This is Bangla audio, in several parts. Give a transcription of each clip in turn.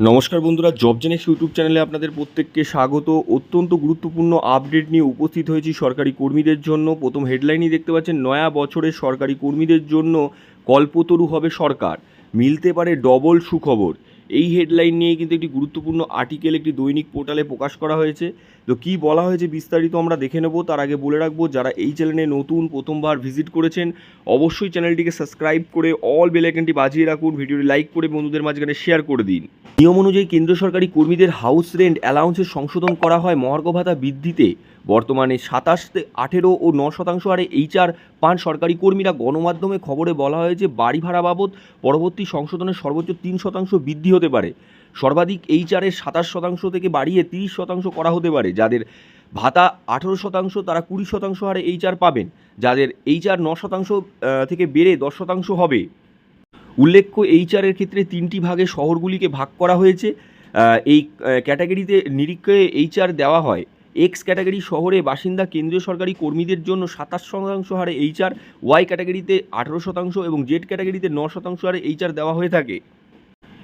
নমস্কার বন্ধুরা জব জেনেক্স ইউটিউব চ্যানেলে আপনাদের প্রত্যেককে স্বাগত। অত্যন্ত গুরুত্বপূর্ণ আপডেট নিয়ে উপস্থিত হয়েছি সরকারি কর্মীদের জন্য। প্রথম হেডলাইনই দেখতে পাচ্ছেন, নয়া বছরের সরকারি কর্মীদের জন্য কল্পতরু হবে সরকার। মিলতে পারে ডবল সুখবর। এই হেডলাইন নিয়ে কিন্তু একটি গুরুত্বপূর্ণ আর্টিকেল একটি দৈনিক পোর্টালে প্রকাশ করা হয়েছে। তো কী বলা হয়েছে বিস্তারিত আমরা দেখে নেব, তার আগে বলে রাখব, যারা এই চ্যানেলে নতুন, প্রথমবার ভিজিট করেছেন, অবশ্যই চ্যানেলটিকে সাবস্ক্রাইব করে অল বেল আইকনটি বাজিয়ে রাখুন, ভিডিওটি লাইক করে বন্ধুদের মাঝখানে শেয়ার করে দিন। নিয়ম অনুযায়ী কেন্দ্র সরকারি কর্মীদের হাউস রেন্ট অ্যালাউন্সের সংশোধন করা হয় মহার্ঘ ভাতা বৃদ্ধিতে। বর্তমানে সাতাশ আঠেরো ও ন শতাংশ হারে এইচআর পান সরকারি কর্মীরা। গণমাধ্যমে খবরে বলা হয়েছে, বাড়ি ভাড়া বাবদ পরবর্তী সংশোধনের সর্বোচ্চ তিন শতাংশ বৃদ্ধি হতে পারে। সর্বাধিক এইচআরের সাতাশ শতাংশ থেকে বাড়িয়ে তিরিশ শতাংশ করা হতে পারে, যাদের ভাতা আঠেরো শতাংশ তারা কুড়ি শতাংশ হারে এইচআর পাবেন, যাদের এইচআর ন শতাংশ থেকে বেড়ে দশ শতাংশ হবে। উল্লেখ্য, এইচআরের ক্ষেত্রে তিনটি ভাগে শহরগুলিকে ভাগ করা হয়েছে। এই ক্যাটাগরিতে নিরীক্ষে এইচআর দেওয়া হয়। এক্স ক্যাটাগরি শহরে বাসিন্দা কেন্দ্রীয় সরকারি কর্মীদের জন্য সাতাশ শতাংশ হারে এইচআর ওয়াই ক্যাটাগরিতে আঠেরো শতাংশ এবং জেড ক্যাটাগরিতে ন শতাংশ হারে এইচআর দেওয়া হয়ে থাকে।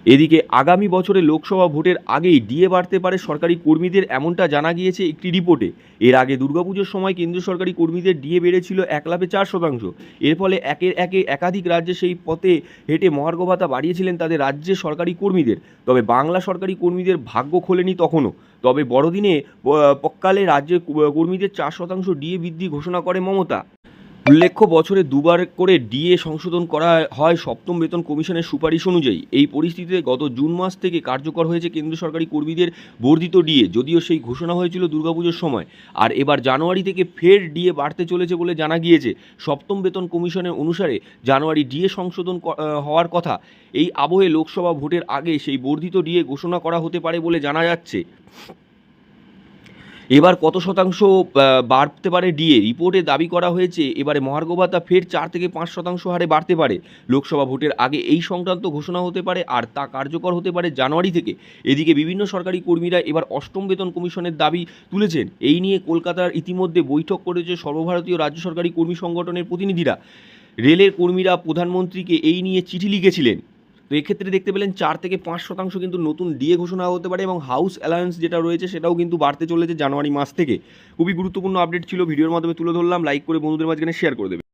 এদিকে আগামী বছরে লোকসভা ভোটের আগেই ডিএ বাড়তে পারে সরকারি কর্মীদের এমনটা জানা গিয়েছে একটি রিপোর্টে। এর আগে দুর্গাপুজোর সময় কেন্দ্রীয় সরকারি কর্মীদের ডিএ বেড়েছিল এক লাভে চার শতাংশ। এর ফলে একের একে একাধিক রাজ্যে সেই পথে হেঁটে মহার্ঘ ভাতা বাড়িয়েছিলেন তাদের রাজ্যের সরকারি কর্মীদের। তবে বাংলা সরকারি কর্মীদের ভাগ্য খোলেনি তখনও। তবে বড়দিনে পক্কালে রাজ্যের কর্মীদের চার শতাংশ ডিএ বৃদ্ধি ঘোষণা করে মমতা। উল্লেখ্য, বছরে দুবার করে ডিএ সংশোধন করা হয় সপ্তম বেতন কমিশনের সুপারিশ অনুযায়ী। এই পরিস্থিতিতে গত জুন মাস থেকে কার্যকর হয়েছে কেন্দ্র সরকারি কর্মীদের বর্ধিত ডিএ, যদিও সেই ঘোষণা হয়েছিল দুর্গাপুজোর সময়। আর এবার জানুয়ারি থেকে ফের ডিএ বাড়তে চলেছে বলে জানা গিয়েছে। সপ্তম বেতন কমিশনের অনুসারে জানুয়ারি ডিএ সংশোধন হওয়ার কথা। এই আবহে লোকসভা ভোটের আগে সেই বর্ধিত ডিএ ঘোষণা করা হতে পারে বলে জানা যাচ্ছে। এবার কত শতাংশ বাড়তে পারে ডিএ রিপোর্টে দাবি করা হয়েছে, এবারে মহার্ঘ ভাতা ফের চার থেকে পাঁচ শতাংশ হারে বাড়তে পারে। লোকসভা ভোটের আগে এই সংক্রান্ত ঘোষণা হতে পারে আর তা কার্যকর হতে পারে জানুয়ারি থেকে। এদিকে বিভিন্ন সরকারি কর্মীরা এবার অষ্টম বেতন কমিশনের দাবি তুলেছেন। এই নিয়ে কলকাতার ইতিমধ্যে বৈঠক করেছে সর্বভারতীয় রাজ্য সরকারি কর্মী সংগঠনের প্রতিনিধিরা। রেলের কর্মীরা প্রধানমন্ত্রীকে এই নিয়ে চিঠি লিখেছিলেন। তো এক্ষেত্রে দেখতে পেলেন চার থেকে পাঁচ শতাংশ কিন্তু নতুন ডিএ ঘোষণা হতে পারে এবং হাউস অ্যালায়েন্স যেটা রয়েছে সেটাও কিন্তু বাড়তে চলেছে জানুয়ারি মাস থেকে। খুবই গুরুত্বপূর্ণ আপডেট ছিল, ভিডিওর মাধ্যমে তুলে ধরলাম লাইক করে বন্ধুদের মাঝখানে শেয়ার করে দেবে